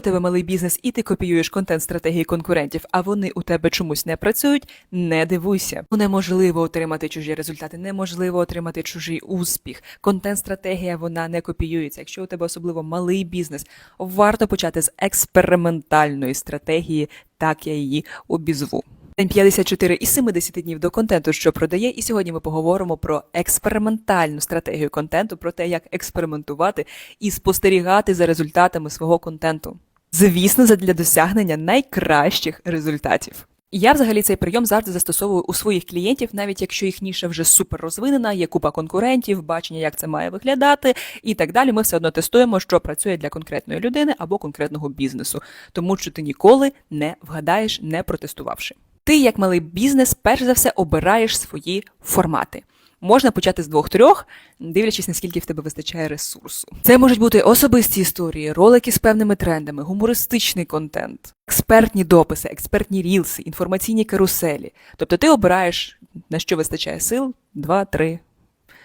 тебе малий бізнес і ти копіюєш контент стратегії конкурентів, а вони у тебе чомусь не працюють, не дивуйся. Неможливо отримати чужі результати, неможливо отримати чужий успіх. Контент-стратегія вона не копіюється. Якщо у тебе особливо малий бізнес, варто почати з експериментальної стратегії, так я її обізву. День 54 із 70 днів до контенту, що продає, і сьогодні ми поговоримо про експериментальну стратегію контенту, про те, як експериментувати і спостерігати за результатами свого контенту. Звісно, задля досягнення найкращих результатів. Я взагалі цей прийом завжди застосовую у своїх клієнтів, навіть якщо їх ніша вже супер розвинена, є купа конкурентів, бачення, як це має виглядати, і так далі. Ми все одно тестуємо, що працює для конкретної людини або конкретного бізнесу, тому що ти ніколи не вгадаєш, не протестувавши. Ти, як малий бізнес, перш за все обираєш свої формати. Можна почати з двох-трьох, дивлячись, наскільки в тебе вистачає ресурсу. Це можуть бути особисті історії, ролики з певними трендами, гумористичний контент, експертні дописи, експертні рілси, інформаційні каруселі. Тобто ти обираєш на що вистачає сил, два-три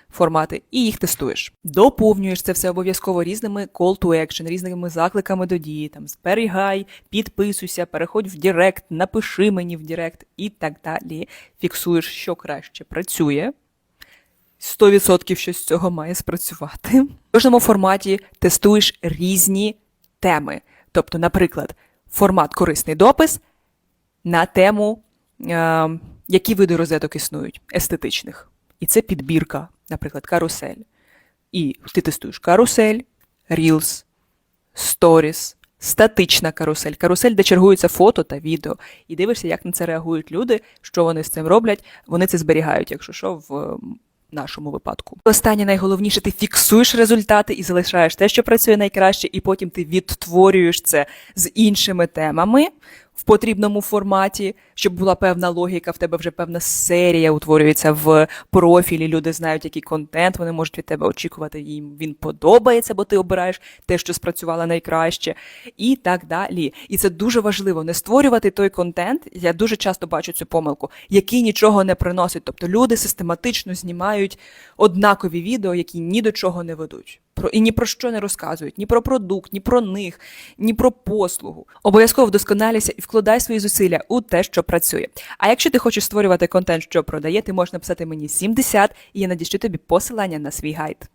формати, і їх тестуєш. Доповнюєш це все обов'язково різними call to action, різними закликами до дії. Там зберігай, підписуйся, переходь в Директ, напиши мені в Директ і так далі. Фіксуєш, що краще працює. 100% щось з цього має спрацювати. В кожному форматі тестуєш різні теми. Тобто, наприклад, формат корисний допис на тему, е, які види розеток існують, естетичних. І це підбірка, наприклад, карусель. І ти тестуєш карусель, Reels, Stories, статична карусель, карусель, де чергуються фото та відео. І дивишся, як на це реагують люди, що вони з цим роблять. Вони це зберігають, якщо що, в нашому випадку. Останнє найголовніше, ти фіксуєш результати і залишаєш те, що працює найкраще, і потім ти відтворюєш це з іншими темами в потрібному форматі, щоб була певна логіка, в тебе вже певна серія утворюється в профілі. Люди знають, який контент вони можуть від тебе очікувати. Їм він подобається, бо ти обираєш те, що спрацювало найкраще, і так далі. І це дуже важливо не створювати той контент. Я дуже часто бачу цю помилку, який нічого не приносить. Тобто люди систематично знімають однакові відео, які ні до чого не ведуть. Про і ні про що не розказують, ні про продукт, ні про них, ні про послугу. Обов'язково вдосконалюйся і вкладай свої зусилля у те, що працює. А якщо ти хочеш створювати контент, що продає, ти можеш написати мені 70, і я надішлю тобі посилання на свій гайд.